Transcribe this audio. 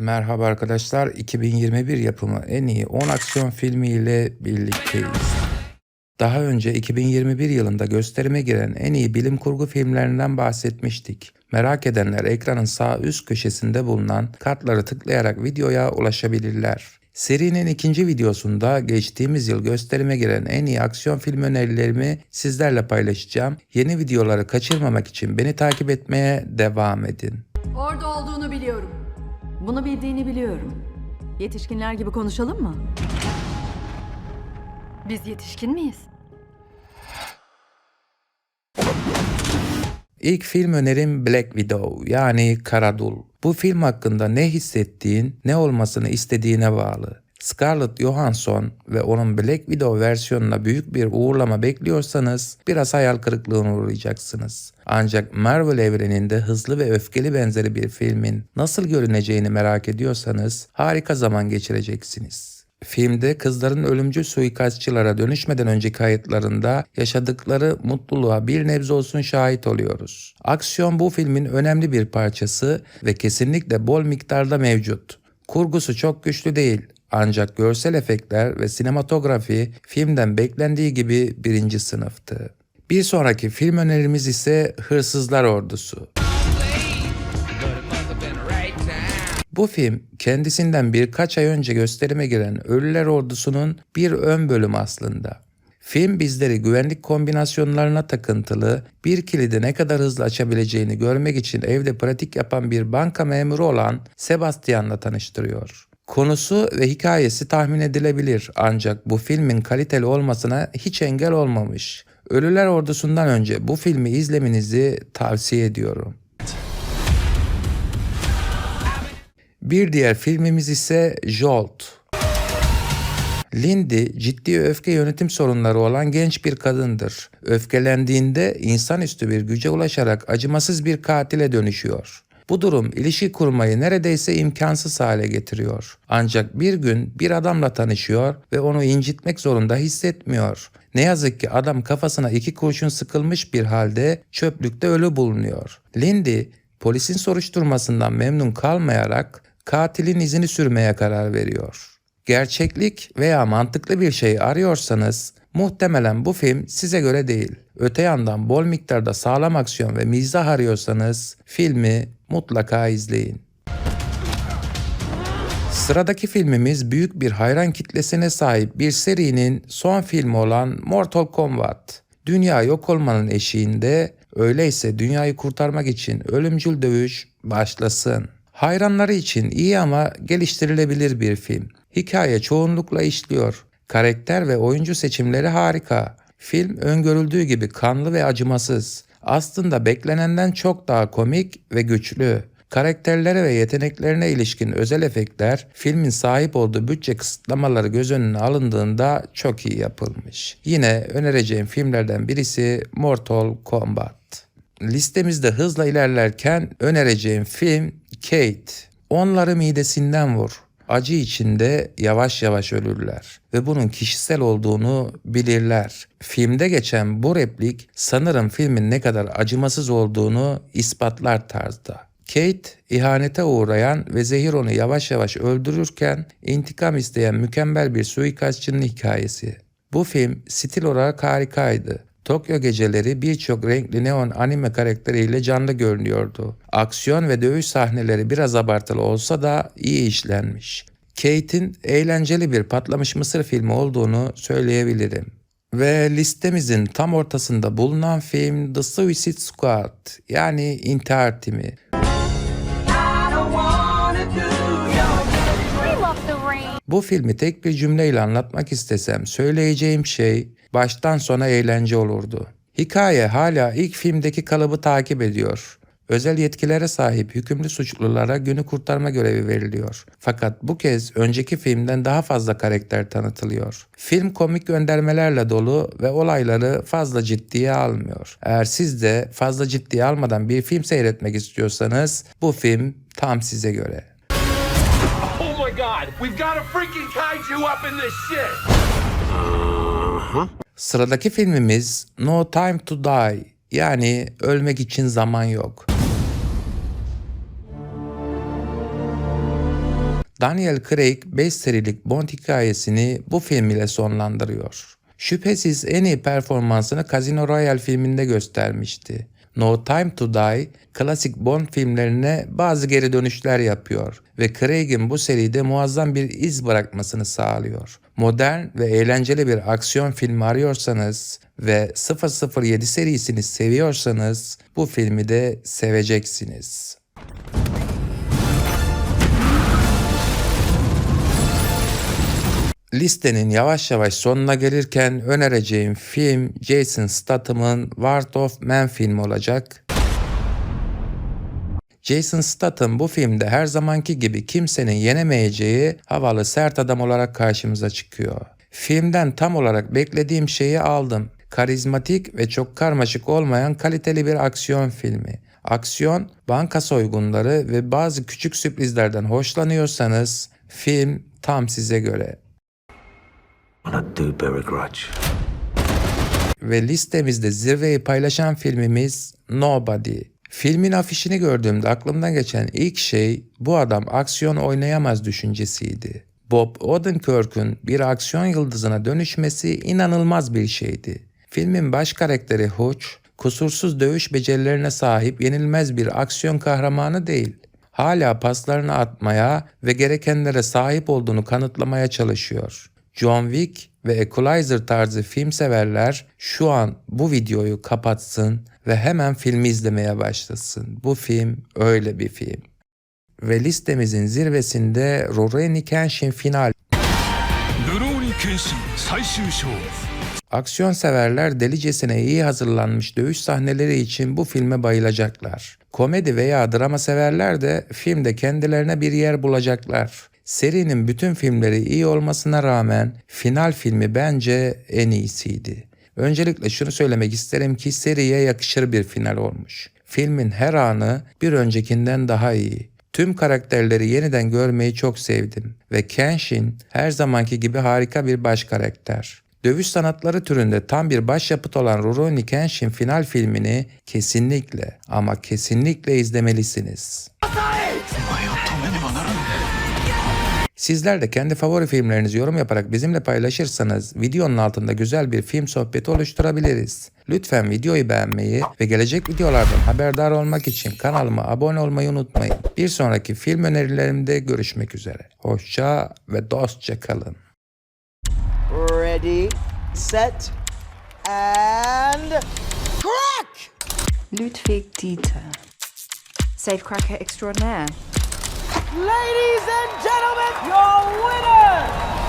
Merhaba arkadaşlar, 2021 yapımı en iyi 10 aksiyon filmiyle birlikteyiz. Daha önce 2021 yılında gösterime giren en iyi bilim kurgu filmlerinden bahsetmiştik. Merak edenler ekranın sağ üst köşesinde bulunan kartları tıklayarak videoya ulaşabilirler. Serinin ikinci videosunda geçtiğimiz yıl gösterime giren en iyi aksiyon film önerilerimi sizlerle paylaşacağım. Yeni videoları kaçırmamak için beni takip etmeye devam edin. Orada olduğunu biliyorum. Bunu bildiğini biliyorum. Yetişkinler gibi konuşalım mı? Biz yetişkin miyiz? İlk film önerim Black Widow yani Kara Dul. Bu film hakkında ne hissettiğin, ne olmasını istediğine bağlı. Scarlett Johansson ve onun Black Widow versiyonuna büyük bir uğurlama bekliyorsanız biraz hayal kırıklığına uğrayacaksınız. Ancak Marvel evreninde hızlı ve öfkeli benzeri bir filmin nasıl görüneceğini merak ediyorsanız harika zaman geçireceksiniz. Filmde kızların ölümcül suikastçılara dönüşmeden önceki hayatlarında yaşadıkları mutluluğa bir nebze olsun şahit oluyoruz. Aksiyon bu filmin önemli bir parçası ve kesinlikle bol miktarda mevcut. Kurgusu çok güçlü değil ancak görsel efektler ve sinematografi filmden beklendiği gibi birinci sınıftı. Bir sonraki film önerimiz ise Hırsızlar Ordusu. Bu film kendisinden birkaç ay önce gösterime giren Ölüler Ordusu'nun bir ön bölümü aslında. Film bizleri güvenlik kombinasyonlarına takıntılı, bir kilidi ne kadar hızlı açabileceğini görmek için evde pratik yapan bir banka memuru olan Sebastian'la tanıştırıyor. Konusu ve hikayesi tahmin edilebilir ancak bu filmin kaliteli olmasına hiç engel olmamış. Ölüler Ordusu'ndan önce bu filmi izlemenizi tavsiye ediyorum. Bir diğer filmimiz ise Jolt. Lindy ciddi öfke yönetim sorunları olan genç bir kadındır. Öfkelendiğinde insanüstü bir güce ulaşarak acımasız bir katile dönüşüyor. Bu durum ilişki kurmayı neredeyse imkansız hale getiriyor. Ancak bir gün bir adamla tanışıyor ve onu incitmek zorunda hissetmiyor. Ne yazık ki adam kafasına iki kurşun sıkılmış bir halde çöplükte ölü bulunuyor. Lindy polisin soruşturmasından memnun kalmayarak katilin izini sürmeye karar veriyor. Gerçeklik veya mantıklı bir şey arıyorsanız muhtemelen bu film size göre değil. Öte yandan bol miktarda sağlam aksiyon ve mizah arıyorsanız filmi mutlaka izleyin. Sıradaki filmimiz büyük bir hayran kitlesine sahip bir serinin son filmi olan Mortal Kombat. Dünya yok olmanın eşiğinde, öyleyse dünyayı kurtarmak için ölümcül dövüş başlasın. Hayranları için iyi ama geliştirilebilir bir film. Hikaye çoğunlukla işliyor. Karakter ve oyuncu seçimleri harika. Film öngörüldüğü gibi kanlı ve acımasız. Aslında beklenenden çok daha komik ve güçlü. Karakterlere ve yeteneklerine ilişkin özel efektler filmin sahip olduğu bütçe kısıtlamaları göz önüne alındığında çok iyi yapılmış. Yine önereceğim filmlerden birisi Mortal Kombat. Listemizde hızla ilerlerken önereceğim film Kate. Onları midesinden vur. Acı içinde yavaş yavaş ölürler ve bunun kişisel olduğunu bilirler. Filmde geçen bu replik sanırım filmin ne kadar acımasız olduğunu ispatlar tarzda. Kate ihanete uğrayan ve zehir onu yavaş yavaş öldürürken intikam isteyen mükemmel bir suikastçının hikayesi. Bu film stil olarak harikaydı. Tokyo geceleri birçok renkli neon anime karakteriyle canlı görünüyordu. Aksiyon ve dövüş sahneleri biraz abartılı olsa da iyi işlenmiş. Kate'in eğlenceli bir patlamış mısır filmi olduğunu söyleyebilirim. Ve listemizin tam ortasında bulunan film The Suicide Squad yani intihar timi. Bu filmi tek bir cümleyle anlatmak istesem söyleyeceğim şey baştan sona eğlence olurdu. Hikaye hala ilk filmdeki kalıbı takip ediyor. Özel yetkilere sahip hükümlü suçlulara günü kurtarma görevi veriliyor. Fakat bu kez önceki filmden daha fazla karakter tanıtılıyor. Film komik göndermelerle dolu ve olayları fazla ciddiye almıyor. Eğer siz de fazla ciddiye almadan bir film seyretmek istiyorsanız bu film tam size göre. Oh my god, we've got a freaking kaiju up in this shit! Sıradaki filmimiz No Time to Die yani ölmek için zaman yok. Daniel Craig 5 serilik Bond hikayesini bu film ile sonlandırıyor. Şüphesiz en iyi performansını Casino Royale filminde göstermişti. No Time to Die, klasik Bond filmlerine bazı geri dönüşler yapıyor ve Craig'in bu seride muazzam bir iz bırakmasını sağlıyor. Modern ve eğlenceli bir aksiyon filmi arıyorsanız ve 007 serisini seviyorsanız bu filmi de seveceksiniz. Listenin yavaş yavaş sonuna gelirken önereceğim film Jason Statham'ın Ward of Man filmi olacak. Jason Statham bu filmde her zamanki gibi kimsenin yenemeyeceği havalı sert adam olarak karşımıza çıkıyor. Filmden tam olarak beklediğim şeyi aldım. Karizmatik ve çok karmaşık olmayan kaliteli bir aksiyon filmi. Aksiyon, banka soygunları ve bazı küçük sürprizlerden hoşlanıyorsanız film tam size göre. And I do bear a grudge. ve listemizde zirveyi paylaşan filmimiz Nobody. Filmin afişini gördüğümde aklımdan geçen ilk şey bu adam aksiyon oynayamaz düşüncesiydi. Bob Odenkirk'ün bir aksiyon yıldızına dönüşmesi inanılmaz bir şeydi. Filmin baş karakteri Hutch, kusursuz dövüş becerilerine sahip yenilmez bir aksiyon kahramanı değil. Hala paslarını atmaya ve gerekenlere sahip olduğunu kanıtlamaya çalışıyor. John Wick ve Equalizer tarzı film severler şu an bu videoyu kapatsın ve hemen filmi izlemeye başlasın. Bu film öyle bir film. Ve listemizin zirvesinde Rurouni Kenshin final. Kenshin, Aksiyon severler delicesine iyi hazırlanmış dövüş sahneleri için bu filme bayılacaklar. Komedi veya drama severler de filmde kendilerine bir yer bulacaklar. Serinin bütün filmleri iyi olmasına rağmen final filmi bence en iyisiydi. Öncelikle şunu söylemek isterim ki seriye yakışır bir final olmuş. Filmin her anı bir öncekinden daha iyi. Tüm karakterleri yeniden görmeyi çok sevdim ve Kenshin her zamanki gibi harika bir baş karakter. Dövüş sanatları türünde tam bir başyapıt olan Rurouni Kenshin final filmini kesinlikle ama kesinlikle izlemelisiniz. Sizler de kendi favori filmlerinizi yorum yaparak bizimle paylaşırsanız videonun altında güzel bir film sohbeti oluşturabiliriz. Lütfen videoyu beğenmeyi ve gelecek videolardan haberdar olmak için kanalıma abone olmayı unutmayın. Bir sonraki film önerilerimde görüşmek üzere. Hoşça ve dostça kalın. Ready, set, and crack! Ludwig Dieter. Safecracker extraordinaire. Ladies and gentlemen, your winner